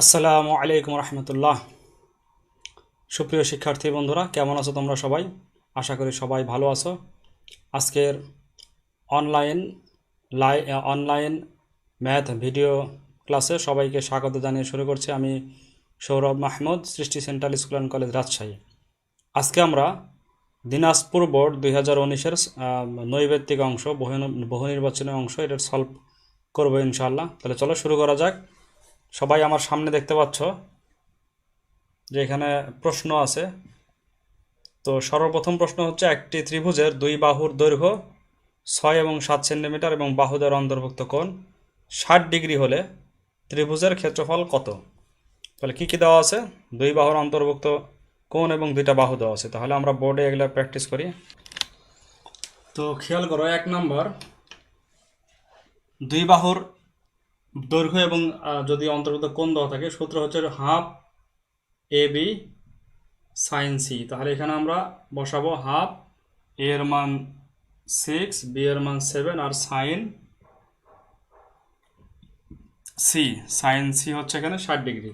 আসসালামু আলাইকুম রহমতুল্লাহ। সুপ্রিয় শিক্ষার্থী বন্ধুরা, কেমন আছো তোমরা সবাই? আশা করি সবাই ভালো আছো। আজকের অনলাইন লাই অনলাইন ম্যাথ ভিডিও ক্লাসে সবাইকে স্বাগত জানিয়ে শুরু করছি আমি Sourav Mahmud, Srishti central school and college Rajshahi. আজকে আমরা দিনাজপুর বোর্ড দুই হাজার উনিশের নৈবেত্তিক অংশ, বহু বহু নির্বাচনী অংশ এটার সলভ করব ইনশাল্লাহ তাহলে চলো শুরু করা যাক। সবাই আমার সামনে দেখতে পাচ্ছ যে এখানে প্রশ্ন আছে। তো সর্বপ্রথম প্রশ্ন হচ্ছে, একটি ত্রিভুজের দুই বাহুর দৈর্ঘ্য ছয় এবং সাত সেন্টিমিটার এবং বাহুদের অন্তর্ভুক্ত কোণ ষাট ডিগ্রি হলে ত্রিভুজের ক্ষেত্রফল কত? তাহলে কী কী দেওয়া আছে? দুই বাহুর অন্তর্ভুক্ত কোণ এবং দুইটা বাহু দেওয়া আছে। তাহলে আমরা বোর্ডে এগুলো প্র্যাকটিস করি। তো খেয়াল করো, এক নম্বর, দুই বাহুর দৈর্ঘ্য এবং যদি অন্তর্গত কোণ দেওয়া থাকে, সূত্র হচ্ছে half A B sine C. তাহলে এখানে আমরা বসাবো হাফ এর মান সিক্স, বি এর মান সেভেন আর সাইন সি। সাইন সি হচ্ছে এখানে ষাট ডিগ্রি।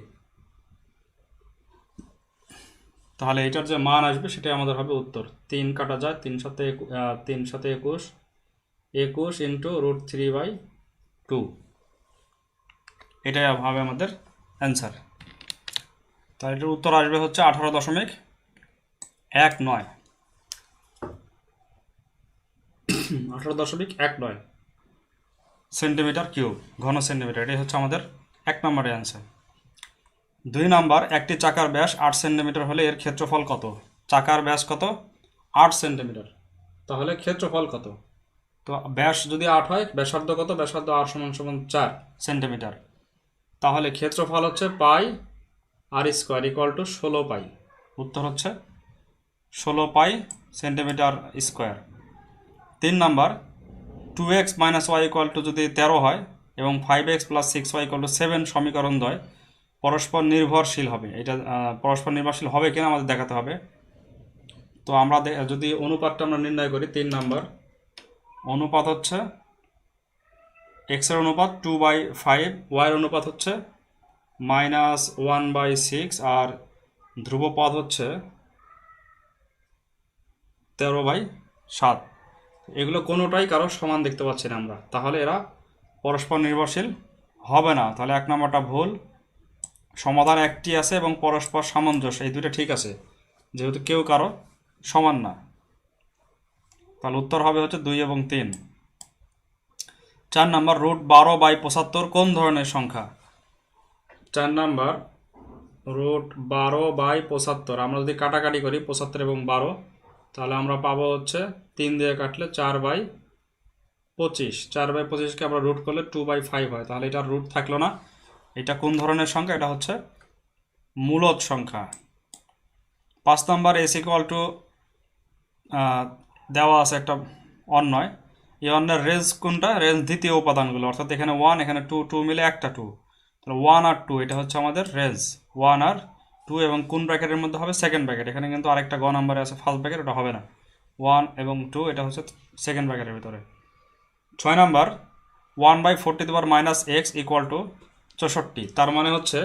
তাহলে এটার যে মান আসবে সেটাই আমাদের হবে উত্তর। তিন কাটা যায়, তিন সাথে তিন সাথে একুশ একুশ into root three by two. এটাই হবে আমাদের অ্যান্সার তাহলে এটার উত্তর আসবে হচ্ছে আঠারো দশমিক এক নয়। আঠারো দশমিক এক নয়। সেন্টিমিটার কিউব ঘন সেন্টিমিটার এটাই হচ্ছে আমাদের এক নম্বরের অ্যান্সার দুই নাম্বার, একটি চাকার ব্যাস আট সেন্টিমিটার হলে এর ক্ষেত্রফল কত? চাকার ব্যাস কত? আট সেন্টিমিটার তাহলে ক্ষেত্রফল কত? তো ব্যাস যদি আট হয়, ব্যাসার্ধ কত? ব্যাসার্ধ আট সমান সমান চার সেন্টিমিটার তাহলে ক্ষেত্রফল হচ্ছে pi r square equal to ষোলো পাই। উত্তর হচ্ছে ষোলো পাই সেন্টিমিটার স্কোয়ার। তিন number two X minus Y equal to যদি তেরো হয় এবং five X plus six Y equal to seven সমীকরণ দ্বয় পরস্পর নির্ভরশীল হবে। এটা পরস্পর নির্ভরশীল হবে কিনা আমাদের দেখাতে হবে। তো আমরা যদি অনুপাতটা আমরা নির্ণয় করি, তিন নাম্বার, অনুপাত হচ্ছে এক্সের অনুপাত টু বাই ফাইভ ওয়াইয়ের অনুপাত হচ্ছে মাইনাস ওয়ান বাই সিক্স আর ধ্রুবপদ হচ্ছে তেরো বাই সাত। এগুলো কোনোটাই কারও সমান দেখতে পাচ্ছি না আমরা। তাহলে এরা পরস্পর নির্ভরশীল হবে না। তাহলে এক নম্বরটা ভুল। সমাধান একটি আছে এবং পরস্পর সামঞ্জস্য। এই দুটো ঠিক আছে, যেহেতু কেউ কারও সমান না। তাহলে উত্তর হবে হচ্ছে দুই এবং তিন। চার নাম্বার রুট বারো বাই পঁচাত্তর কোন ধরনের সংখ্যা। চার নাম্বার রুট বারো বাই পঁচাত্তর, আমরা যদি কাটাকাটি করি পঁচাত্তর এবং বারো, তাহলে আমরা পাবো হচ্ছে তিন দিয়ে কাটলে চার বাই পঁচিশ। চার বাই পঁচিশকে আমরা রুট করলে টু বাই ফাইভ হয়, তাহলে এটা রুট থাকল না। এটা কোন ধরনের সংখ্যা? এটা হচ্ছে মূলত সংখ্যা। পাঁচ নাম্বার এস ইকুয়াল টু দেওয়া আছে একটা অন্যয়। এই অন্যের রেঞ্জ কোনটা? রেঞ্জ দ্বিতীয় উপাদানগুলো। অর্থাৎ এখানে ওয়ান এখানে টু টু মিলে একটা টু তাহলে ওয়ান আর টু এটা হচ্ছে আমাদের রেঞ্জ ওয়ান আর টু এবং কোন ব্র্যাকেটের মধ্যে হবে? সেকেন্ড ব্র্যাকেট এখানে কিন্তু আরেকটা গ নাম্বারে আছে ফার্স্ট ব্র্যাকেট ওটা হবে না। ওয়ান এবং টু এটা হচ্ছে সেকেন্ড ব্র্যাকেটের ভিতরে। ছয় নাম্বার ওয়ান বাই ফোরটি দেবার মাইনাস এক্স ইকুয়াল টু চৌষট্টি। তার মানে হচ্ছে,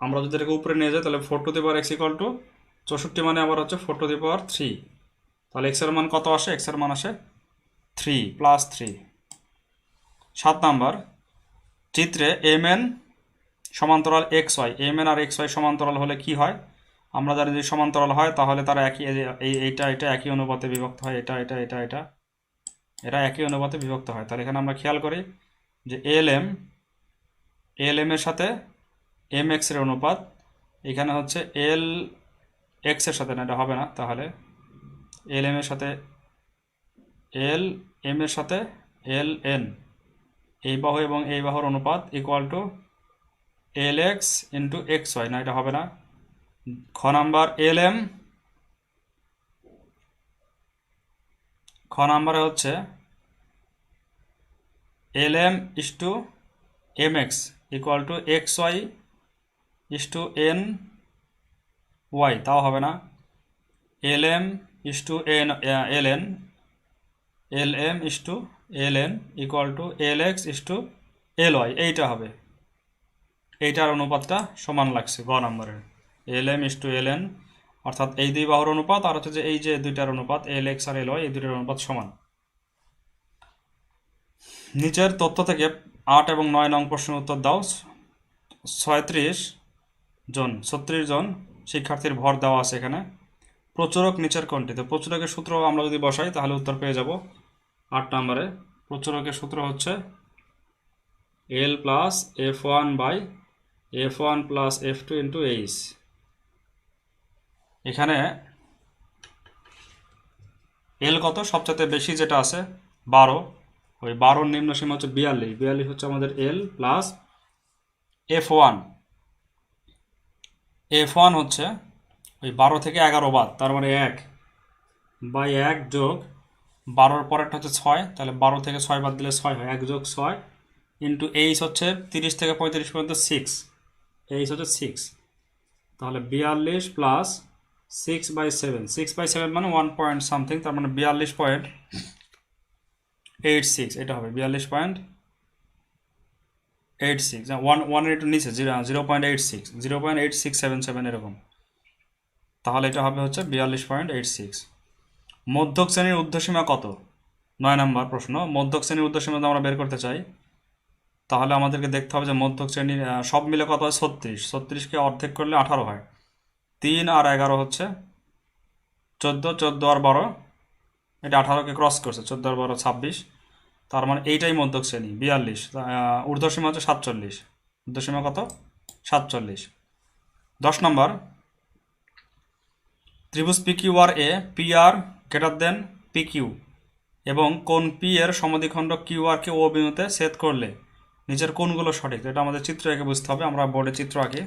আমরা যদি এটাকে উপরে নিয়ে যাই, তাহলে four to the X equal to চৌষট্টি মানে আবার হচ্ছে ফোর টু দি থ্রি তাহলে এক্সের মান কত আসে? এক্সের মান আসে থ্রি প্লাস থ্রি সাত নাম্বার, চিত্রে এম এন সমান্তরাল এক্স ওয়াই এম এন আর এক্স ওয়াই সমান্তরাল হলে কি হয়? আমরা জানি যদি সমান্তরাল হয়, তাহলে তারা একই, এই এইটা, এটা একই অনুপাতে বিভক্ত হয়। এটা এটা এটা এটা। এরা একই অনুপাতে বিভক্ত হয়। তাহলে এখানে আমরা খেয়াল করি যে এল এম এল এম এর সাথে এম এক্সের অনুপাত, এখানে হচ্ছে এল এক্সের সাথে, না, এটা হবে না, তাহলে এল এম এর সাথে এল এম এর সাথে এল এন এই বাহু এবং এই বাহুর অনুপাত equal to L X into X Y না, এটা হবে না। খ নাম্বার এল এম খ নাম্বারে হচ্ছে L M is to M X equal to X Y is to N Y তাও হবে না। L M is to N L N L M is to L N equal to L X is to L Y এইটা হবে। এইটার অনুপাতটা সমান লাগছে গ নম্বরের। L M is to L N অর্থাৎ এই দুই বাহুর অনুপাত, আর হচ্ছে যে এই যে দুইটার অনুপাত এল এক্স আর এল ওয়াই এই দুইটার অনুপাত সমান। নিচের তথ্য থেকে আট এবং নয় নং প্রশ্নের উত্তর দাও। ছয়ত্রিশ জন, ছত্রিশ জন শিক্ষার্থীর ভর দেওয়া আছে এখানে। প্রচুরক নিচের কোনটি তো প্রচুরকের সূত্র আমরা যদি বসাই, তাহলে উত্তর পেয়ে যাব আট নম্বরে। প্রচুরকের সূত্র হচ্ছে L plus F one by F one plus F two into H এখানে এল কত? সবচেয়ে বেশি যেটা আছে, বারো। ওই বারোর নিম্ন সীমা হচ্ছে বিয়াল্লিশ। বিয়াল্লিশ হচ্ছে আমাদের L plus F one F one হচ্ছে ওই বারো থেকে এগারো বাদ, তার মানে এক। বাই এক যোগ বারোর পরেরটা হচ্ছে ছয়, তাহলে বারো থেকে ছয় বাদ দিলে ছয় হয়, এক যোগ ছয় ইন্টু এইচ হচ্ছে তিরিশ থেকে পঁয়ত্রিশ পর্যন্ত সিক্স এইচ হচ্ছে সিক্স তাহলে বিয়াল্লিশ plus six by seven six by seven মানে ওয়ান পয়েন্ট সামথিং তার মানে বিয়াল্লিশ পয়েন্ট এইট সিক্স এটা হবে বিয়াল্লিশ point eight six one one একটু নিচে zero zero point eight six zero point eight six seven seven এরকম। তাহলে এটা হবে হচ্ছে বিয়াল্লিশ পয়েন্ট এইট সিক্স। মধ্যক শ্রেণির ঊর্ধ্বসীমা কত? নয় নম্বর প্রশ্ন। মধ্যক শ্রেণির ঊর্ধ্বসীমা আমরা বের করতে চাই, তাহলে আমাদেরকে দেখতে হবে যে মধ্যক শ্রেণির সব মিলে কত হয়? ছত্রিশ। ছত্রিশকে অর্ধেক করলে আঠারো হয়। তিন আর এগারো হচ্ছে চোদ্দ। চোদ্দ আর বারো, এটা আঠারোকে ক্রস করছে, চোদ্দ আর বারো ছাব্বিশ। তার মানে এইটাই মধ্যক শ্রেণি, বিয়াল্লিশ। ঊর্ধ্বসীমা হচ্ছে সাতচল্লিশ। ঊর্ধ্বসীমা কত? সাতচল্লিশ। দশ নম্বর। ত্রিভুজ পি কিউ আর এ P R greater than P Q এবং কোন পি এর সমদ্বিখণ্ড কিউ আর কে ও বিন্দুতে ছেদ করলে নিচের কোনগুলো সঠিক। এটা আমাদের চিত্র এঁকে বুঝতে হবে, আমরা বোর্ডে চিত্র আঁকি।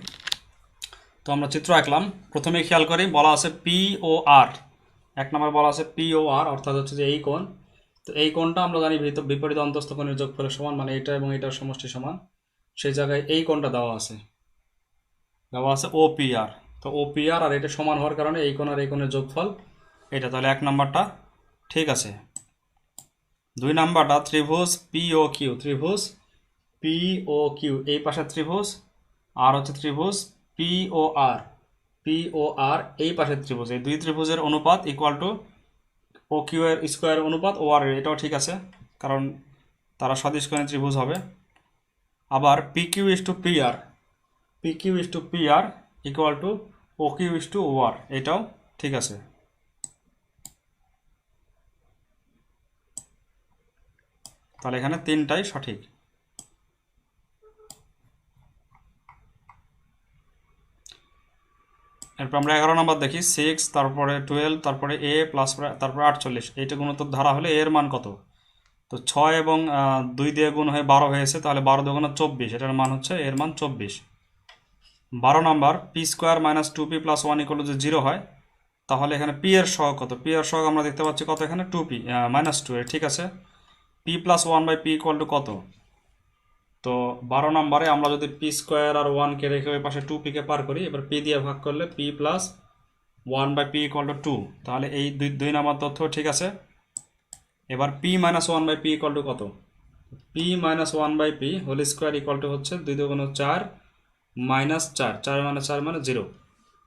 তো আমরা চিত্র আঁকলাম। প্রথমে খেয়াল করি, বলা আছে পি ও আর এক নম্বর বলা আছে পি ও আর অর্থাৎ হচ্ছে যে এই কোণ। তো এই কোণটা আমরা জানি বিপরীত অন্তস্থ কোণের যোগফলের সমান মানে এটা এবং এটার সমষ্টি সমান। সেই জায়গায় এই কোণটা দেওয়া আছে। দেওয়া আছে ও পি আর তো ও পি আর আর এটা সমান হওয়ার কারণে এই কোণ আর এই কোণের যোগফল, এটা তাহলে এক নাম্বারটা, ঠিক আছে। দুই নাম্বারটা ত্রিভুজ পি ও কিউ ত্রিভুজ পি ও কিউ এই পাশে ত্রিভুজ, আর হচ্ছে ত্রিভুজ পি ও আর পি ও আর এই পাশের ত্রিভুজ। এই দুই ত্রিভুজের অনুপাত ইকুয়াল টু ও কিউ এর স্কোয়ার অনুপাত ও আর এটাও ঠিক আছে, কারণ তারা সদিষ্কোণী ত্রিভুজ হবে। আবার P Q is to P R P Q is to P R equal to O Q is to O R, এটাও ঠিক আছে। তাহলে এখানে তিনটাই সঠিক। এরপর আমরা এগারো নম্বর দেখি সিক্স তারপরে টুয়েলভ তারপরে এ প্লাস তারপরে আটচল্লিশ। এইটা গুণোত্তর ধারা হলে এর মান কত? তো ছয় এবং দুই দিয়ে গুণ হয়ে বারো হয়েছে তাহলে বারো দুগুণ চব্বিশ, এটার মান হচ্ছে এর মান চব্বিশ। বারো number, P square minus two P plus one equal যে জিরো হয়। তাহলে এখানে পি এর সহগ কত? পি এর সহগ আমরা দেখতে পাচ্ছি কত এখানে? টু পি মাইনাস টু ঠিক আছে? P plus one by P equal to কত? তো বারো নম্বরে আমরা যদি পি স্কোয়ার আর ওয়ানকে রেখে ওই পাশে টু পিকে পার করি, এবার পি দিয়ে ভাগ করলে P plus one by P equal to two. তাহলে এই দুই দুই নাম্বার তথ্য, ঠিক আছে? এবার P minus one by P equal to কত? P minus one by P whole square equal to হচ্ছে দুই দুগুণ চার মাইনাস চার চার মানে চার মানে জিরো।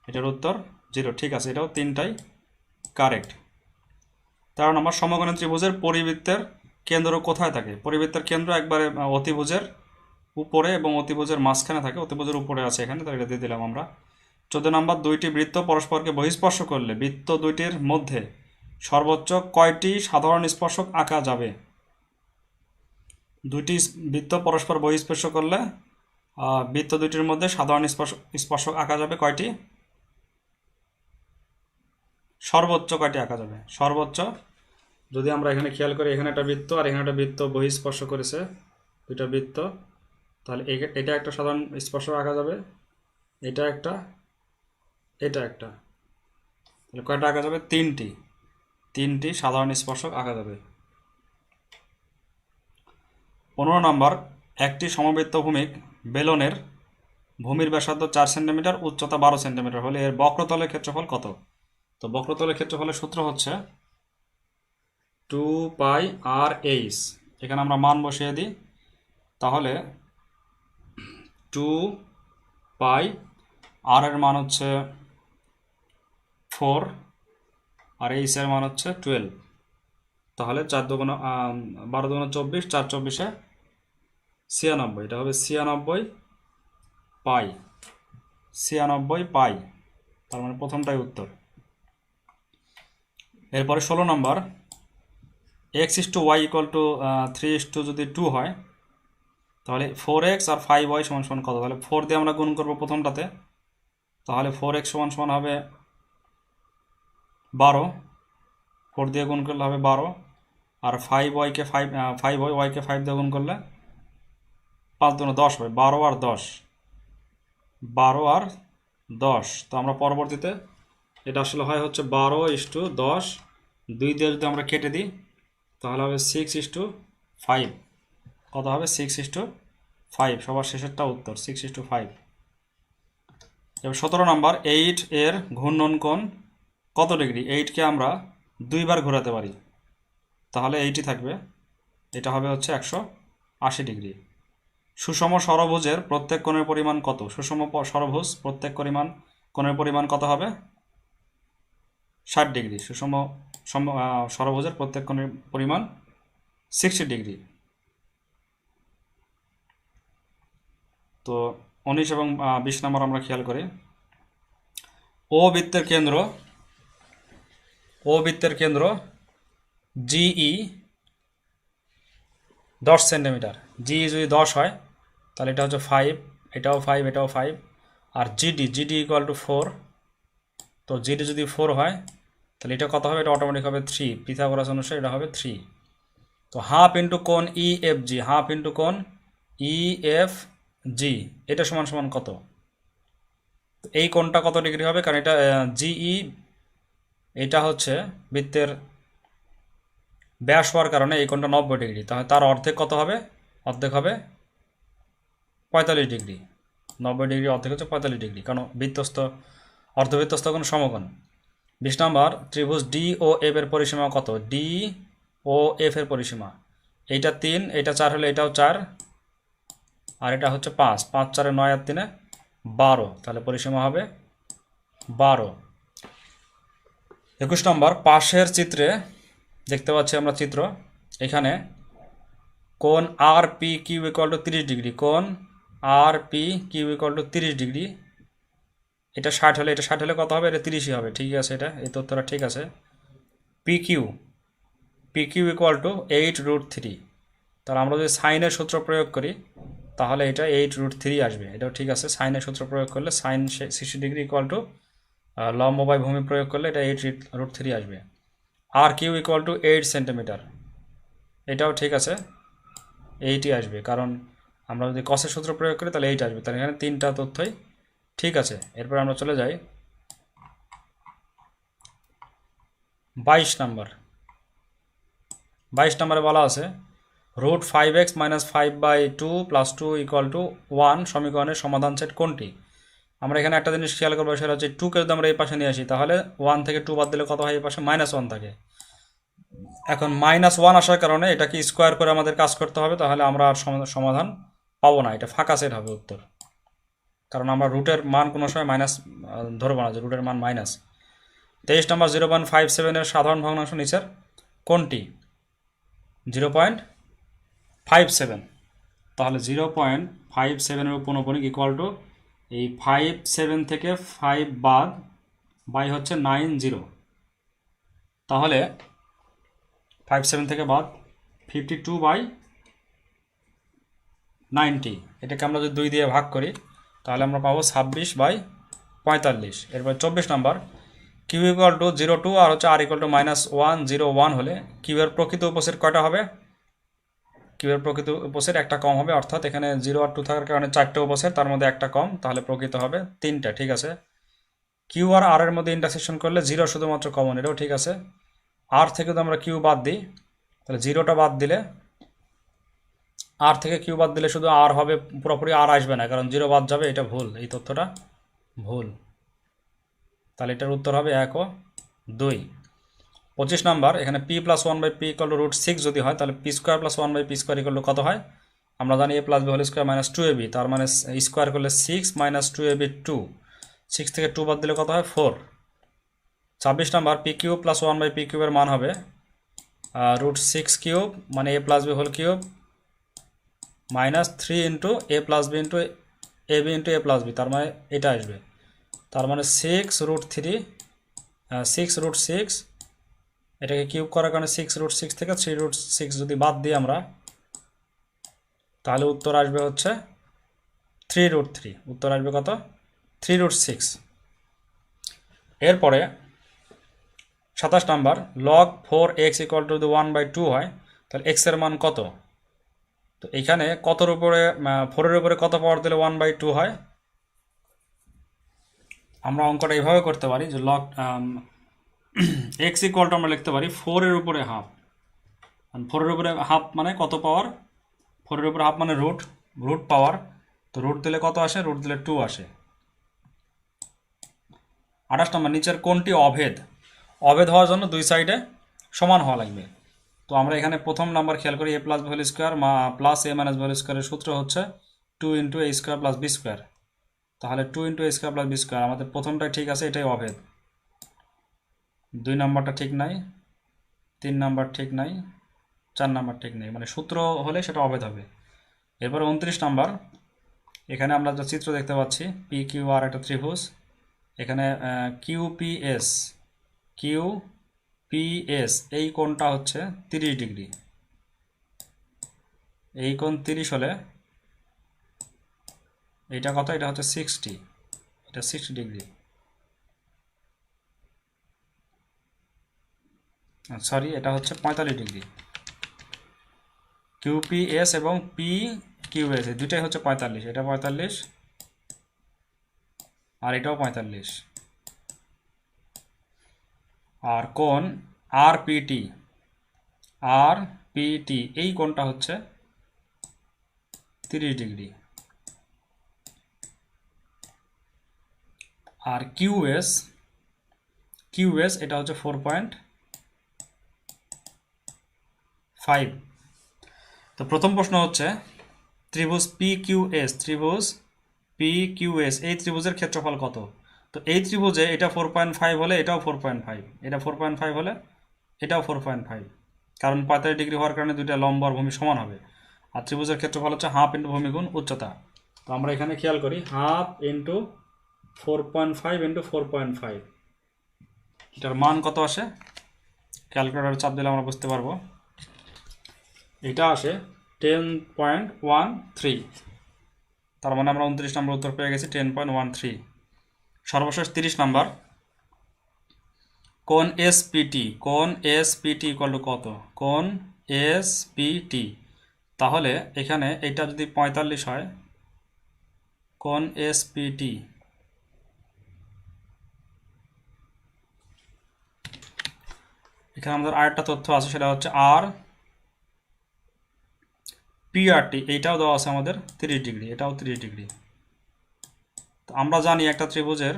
এটার উত্তর জিরো। ঠিক আছে, এটাও তিনটাই কারেক্ট তেরো নম্বর সমকোণী ত্রিভুজের পরিবৃত্তের কেন্দ্র কোথায় থাকে? পরিবৃত্তের কেন্দ্র একবারে অতিভুজের উপরে এবং অতিভুজের মাঝখানে থাকে। অতিভুজের উপরে আছে এখানে এটা দিয়ে দিলাম আমরা। চোদ্দ নম্বর, দুইটি বৃত্ত পরস্পরকে বহিস্পর্শ করলে, বৃত্ত দুইটির মধ্যে সর্বোচ্চ কয়টি সাধারণ স্পর্শক আঁকা যাবে? দুইটি বৃত্ত পরস্পর বহিস্পর্শ করলে বৃত্ত দুটির মধ্যে সাধারণ স্পর্শ স্পর্শক আঁকা যাবে কয়টি? সর্বোচ্চ কয়টি আঁকা যাবে? সর্বোচ্চ, যদি আমরা এখানে খেয়াল করি, এখানে একটা বৃত্ত আর এখানে একটা বৃত্ত বহিঃস্পর্শ করেছে, দুইটা বৃত্ত, তাহলে এটা একটা সাধারণ স্পর্শক আঁকা যাবে, এটা একটা এটা একটা। তাহলে কয়টা আঁকা যাবে? তিনটি। তিনটি সাধারণ স্পর্শক আঁকা যাবে। পনেরো নম্বর একটি সমবৃত্ত ভূমিক বেলনের ভূমির ব্যাসার্ধ চার সেন্টিমিটার, উচ্চতা বারো সেন্টিমিটার হলে এর বক্রতলের ক্ষেত্রফল কত? তো বক্রতলের ক্ষেত্রফলের সূত্র হচ্ছে টু পাই আর এইচ। এখানে আমরা মান বসিয়ে দিই। তাহলে টু পাই আর এর মান হচ্ছে ফোর, আর এইচ এর মান হচ্ছে টুয়েলভ। তাহলে চার দুগুণ বারো দুগুণ চব্বিশ, চার চব্বিশে ছিয়ানব্বই, এটা হবে ছিয়ানব্বই পাই ছিয়ানব্বই পাই, তার মানে প্রথমটাই উত্তর। এরপরে ষোলো নম্বর X is to Y equal to three is to যদি টু হয়, তাহলে ফোর এক্স আর ফাইভ ওয়াই সমান সমান কত? তাহলে ফোর দিয়ে আমরা গুণ করব প্রথমটাতে, তাহলে ফোর এক্স সমান সমান হবে বারো ফোর দিয়ে গুণ করলে হবে বারো, আর ফাইভ ওয়াইকে ফাইভ ফাইভ ওয়াই ওয়াইকে ফাইভ দিয়ে গুণ করলে পাঁচ দুটো দশ হবে, বারো আর দশ। বারো আর দশ। তো আমরা পরবর্তীতে, এটা আসলে হয় হচ্ছে বারো ইস টু দশ। দুই দিয়ে যদি আমরা কেটে দিই, তাহলে হবে সিক্স ইস টু ফাইভ কত হবে? সিক্স ইস টু ফাইভ সবার শেষেরটা উত্তর সিক্স ইস টু ফাইভ এবার সতেরো নম্বর এইট এর ঘূর্ণন কত ডিগ্রি? এইটকে আমরা দুইবার ঘোরাতে পারি। তাহলে এইটই থাকবে। এটা হবে হচ্ছে একশো আশি ডিগ্রি। সুষম ষড়ভুজের প্রত্যেক কোণের পরিমাণ কত? সুষম ষড়ভুজ প্রত্যেক পরিমাণ কোণের পরিমাণ কত হবে? ষাট ডিগ্রি। সুষম ষড়ভুজের প্রত্যেক কোণের পরিমাণ সিক্সটি ডিগ্রি। তো উনিশ এবং বিশ নম্বর আমরা খেয়াল করি। ও বৃত্তের কেন্দ্র, ও বৃত্তের কেন্দ্র জিই দশ সেন্টিমিটার। জিই যদি দশ হয় তাহলে এটা হচ্ছে ফাইভ এটাও ফাইভ এটাও five R GD GD equal to four তো জিডি যদি ফোর হয়, তাহলে এটা কত হবে? এটা অটোমেটিক হবে থ্রি পিথাগোরাস অনুসারে এটা হবে থ্রি তো হাফ ইন্টু কোন E F G half into কোন ই এফ জি এটা সমান সমান কত? এই কোণটা কত ডিগ্রি হবে? কারণ এটা জিই এটা হচ্ছে বৃত্তের ব্যাস হওয়ার কারণে এই কোণটা নব্বই ডিগ্রি তাহলে তার অর্ধেক কত হবে? অর্ধেক হবে পঁয়তাল্লিশ ডিগ্রি। নব্বই ডিগ্রি অর্ধেক হচ্ছে পঁয়তাল্লিশ ডিগ্রি, কারণ বৃত্তস্থ অর্ধবৃত্তস্থ কোণ সমকোণ। বিশ নম্বর, ত্রিভুজ ডি ও এফ এর পরিসীমা কত? ডি ও এফ এর পরিসীমা। এইটা তিন এটা চার হলে এটাও চার। আর এটা হচ্ছে পাঁচ পাঁচ চারে নয় আর তিনে বারো। তাহলে পরিসীমা হবে বারো। একুশ নম্বর, পাশের চিত্রে দেখতে পাচ্ছি আমরা চিত্র। এখানে কোন R P Q equal to তিরিশ ডিগ্রি কোন R P Q equal to তিরিশ ডিগ্রি এটা ষাট হলে, এটা ষাট হলে কত হবে? এটা তিরিশই হবে। ঠিক আছে এটা? এই তথ্যটা ঠিক আছে। P Q P Q equal to eight root three তাহলে আমরা যদি সাইনের সূত্র প্রয়োগ করি, তাহলে এটা এইট রুট থ্রি আসবে। এটাও ঠিক আছে। সাইনের সূত্র প্রয়োগ করলে sine sixty degree equal to লম্ব বাই ভূমি প্রয়োগ করলে এটা এইট রুট থ্রি আসবে। আর Q equal to eight centimetre এটাও ঠিক আছে। এইটই আসবে। কারণ আমরা যদি কসের সূত্র প্রয়োগ করি, তাহলে এইট আসবে। তাহলে এখানে তিনটা তথ্যই ঠিক আছে। এরপর আমরা চলে যাই। বাইশ নাম্বার। বাইশ নাম্বারে বলা আছে root five X minus five by two plus two equal to one সমীকরণের সমাধান সেট কোনটি? আমরা এখানে একটা জিনিস খেয়াল করব, সেটা হচ্ছে টুকে যদি আমরা এই পাশে নিয়ে আসি, তাহলে ওয়ান থেকে টু বাদ দিলে কত হয় এই পাশে? মাইনাস ওয়ান থাকে। এখন মাইনাস ওয়ান আসার কারণে এটাকে স্কোয়ার করে আমাদের কাজ করতে হবে, তাহলে আমরা আর সমা- সমাধান পাবো না, এটা ফাঁকা সেট হবে উত্তর। কারণ আমরা রুটের মান কোনো সময় মাইনাস ধরবো না যে রুটের মান মাইনাস তেইশ নম্বর জিরো পয়েন্ট ফাইভ সেভেনের সাধারণ ভগ্নাংশ নিচের কোনটি? জিরো পয়েন্ট ফাইভ সেভেন তাহলে জিরো পয়েন্ট ফাইভ সেভেনের উপনপনিক ইকুয়াল টু এই ফাইভ সেভেন থেকে ফাইভ বাদ বাই হচ্ছে নাইন জিরো তাহলে ফাইভ সেভেন থেকে বাদ ফিফটি টু বাই নাইনটি। এটাকে আমরা যদি দুই দিয়ে ভাগ করি, তাহলে আমরা পাবো ছাব্বিশ বাই পঁয়তাল্লিশ। এরপর চব্বিশ number. Q equal to zero two আর হচ্ছে R equal to minus one zero one হলে কিউয়ের প্রকৃত উপসেট কয়টা হবে? কিউয়ের প্রকৃত উপসেট একটা কম হবে, অর্থাৎ এখানে জিরো আর টু থাকার কারণে চারটে উপসেট তার মধ্যে একটা কম, তাহলে প্রকৃত হবে তিনটা, ঠিক আছে? কিউ আর আর এর মধ্যে ইন্টারসেকশন করলে জিরো শুধুমাত্র কমন এটাও ঠিক আছে। আর থেকে যদি আমরা কিউ বাদ দিই, তাহলে জিরোটা বাদ দিলে আর থেকে কিউ বাদ দিলে শুধু আর হবে, পুরোপুরি আর আসবে না, কারণ জিরো বাদ যাবে, এটা ভুল। এই তথ্যটা ভুল। তাহলে এটার উত্তর হবে এক ও দুই। পঁচিশ নাম্বার, এখানে P plus one by P equal root six যদি হয়, তাহলে P square plus one by P square equal কত হয়? আমরা জানি A plus B whole square minus two A B তার মানে স্কোয়ার করলে six minus two A B two six থেকে টু বাদ দিলে কত হয়? ফোর ছাব্বিশ number P cube plus one by P কিউবের মান হবে রুট সিক্স কিউব মানে A plus B whole cube minus three into A plus B into A B into A plus B, তার মানে এটা আসবে। তার মানে six root three six root six এটাকে কিউব করার কারণে সিক্স রুট সিক্স থেকে থ্রি রুট সিক্স যদি বাদ দিই আমরা, তাহলে উত্তর আসবে হচ্ছে থ্রি রুট থ্রি উত্তর আসবে কত? থ্রি রুট সিক্স এরপরে সাতাশ number log four X equal to one by two হয়, তাহলে এক্সের মান কত? তো এখানে কতর উপরে ফোরের উপরে কত পাওয়ার দিলে ওয়ান বাই টু হয়? আমরা অঙ্কটা এইভাবে করতে পারি যে লক এক্স ইকুয়ালটা আমরা লিখতে পারি ফোরের উপরে হাফ ফোরের উপরে হাফ মানে কত পাওয়ার ফোরের উপরে হাফ মানে রুট রুট পাওয়ার তো রুট দিলে কত আসে? রুট দিলে টু আসে। আঠাশ নম্বর, নিচের কোনটি অভেদ? অভেদ হওয়ার জন্য দুই সাইডে সমান হওয়া লাগবে। তো আমরা এখানে প্রথম নাম্বার খেয়াল করি এ প্লাস ভ্যালু স্কোয়ার মা প্লাস এ মাইনাস ভ্যালু স্কোয়ারের সূত্র হচ্ছে two into A square plus B square তাহলে two into A square plus B square আমাদের প্রথমটাই ঠিক আছে, এটাই অভেদ। দুই নাম্বারটা ঠিক নাই, তিন নাম্বার ঠিক নাই, চার নাম্বার ঠিক নেই মানে সূত্র হলে সেটা অভেদ হবে। এরপর উনত্রিশ নাম্বার, এখানে আমরা যে চিত্র দেখতে পাচ্ছি পি কিউ আর একটা ত্রিভুজ, এখানে Q P S Q P S এই কোণটা হচ্ছে তিরিশ ডিগ্রি। এই কোণ তিরিশ হলে এইটা কত? এটা হচ্ছে সিক্সটি। এটা সিক্সটি ডিগ্রি। সরি, এটা হচ্ছে পঁয়তাল্লিশ ডিগ্রি। কিউপিএস এবং পি কিউএস এই দুটাই হচ্ছে পঁয়তাল্লিশ। এটা পঁয়তাল্লিশ আর এটাও পঁয়তাল্লিশ। আর কোন আর পিটি আর পিটি এই কোনটা হচ্ছে তিরিশ ডিগ্রি। আর কিউএস কিউএস এটা হচ্ছে ফোর পয়েন্ট ফাইভ তো প্রথম প্রশ্ন হচ্ছে, ত্রিভুজ পি কিউ এস ত্রিভুজ পি কিউ এস এই ত্রিভুজের ক্ষেত্রফল কত? তো এই ত্রিভুজে এটা ফোর পয়েন্ট ফাইভ হলে এটাও ফোর পয়েন্ট ফাইভ এটা ফোর পয়েন্ট ফাইভ হলে এটাও ফোর পয়েন্ট ফাইভ কারণ পঁয়তাল্লিশ ডিগ্রি হওয়ার কারণে দুইটা লম্ব আর ভূমি সমান হবে। আর ত্রিভুজের ক্ষেত্রে ক্ষেত্রফল হচ্ছে হাফ ইন্টু ভূমি গুণ উচ্চতা। তো আমরা এখানে খেয়াল করি half into four point five into four point five এটার মান কত আসে? ক্যালকুলেটার চাপ দিলে আমরা বুঝতে পারব। এটা আসে টেন পয়েন্ট ওয়ান থ্রি তার মানে আমরা উনত্রিশ নম্বর উত্তর পেয়ে গেছি টেন পয়েন্ট ওয়ান থ্রি সর্বশেষ তিরিশ নাম্বার। কোন এসপিটি কোন এসপিটি ইকুয়াল টু কত? কোন এসপিটি তাহলে এখানে এটা যদি পঁয়তাল্লিশ হয়, কোন এসপিটি এখানে আমাদের আরেকটা তথ্য আছে, সেটা হচ্ছে আর পিআরটি এইটাও দেওয়া আছে আমাদের তিরিশ ডিগ্রি, এটাও তিরিশ ডিগ্রি। তো আমরা জানি একটা ত্রিভুজের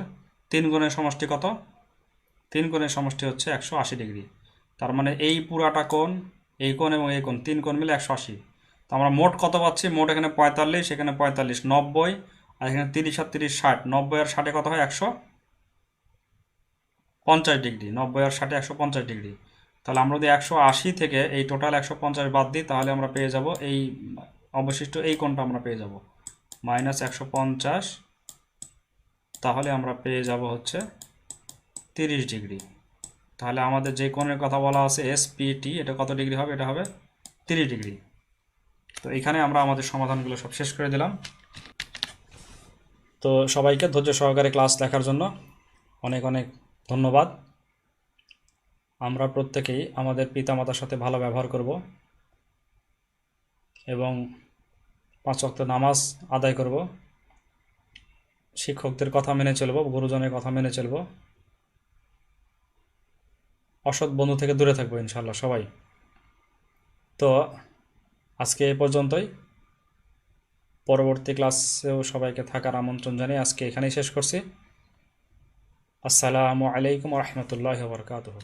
তিন গুণের সমষ্টি কত? তিন কোণের সমষ্টি হচ্ছে একশো আশি ডিগ্রি। তার মানে এই পুরাটা কোণ, এই কোণ এবং এই কোণ, তিন কোণ মিলে একশো আশি। তো আমরা মোট কত পাচ্ছি? মোট এখানে পঁয়তাল্লিশ এখানে পঁয়তাল্লিশ, নব্বই, আর এখানে তিরিশ আর তিরিশ, ষাট। নব্বই আর ষাটে কত হয়? একশো পঞ্চাশ ডিগ্রি। নব্বই আর ষাটে একশো পঞ্চাশ ডিগ্রি। তাহলে আমরা যদি একশো আশি থেকে এই টোটাল একশো পঞ্চাশ বাদ দিই, তাহলে আমরা পেয়ে যাব এই অবশিষ্ট এই কোণটা আমরা পেয়ে যাব। মাইনাস একশো পঞ্চাশ তাহলে আমরা পেয়ে যাব হচ্ছে তিরিশ ডিগ্রি। তাহলে আমাদের যে কোণের কথা বলা আছে এসপিটি এটা কত ডিগ্রি হবে? এটা হবে তিরিশ ডিগ্রি। তো এখানে আমরা আমাদের সমাধানগুলো সব শেষ করে দিলাম। তো সবাইকে ধৈর্য সহকারে ক্লাস দেখার জন্য অনেক অনেক ধন্যবাদ। আমরা প্রত্যেকেই আমাদের পিতামাতার সাথে ভালো ব্যবহার করব এবং পাঁচ ওয়াক্ত নামাজ আদায় করব। শিক্ষকদের কথা মেনে চলব, গুরুজনের কথা মেনে চলব। অসৎ বন্ধু থেকে দূরে থাকব ইনশাল্লাহ সবাই। তো আজকে এ পর্যন্তই। পরবর্তী ক্লাসেও সবাইকে থাকার আমন্ত্রণ জানিয়ে আজকে এখানেই শেষ করছি। আসসালামু আলাইকুম রহমতুল্লাহ বরকাতহ।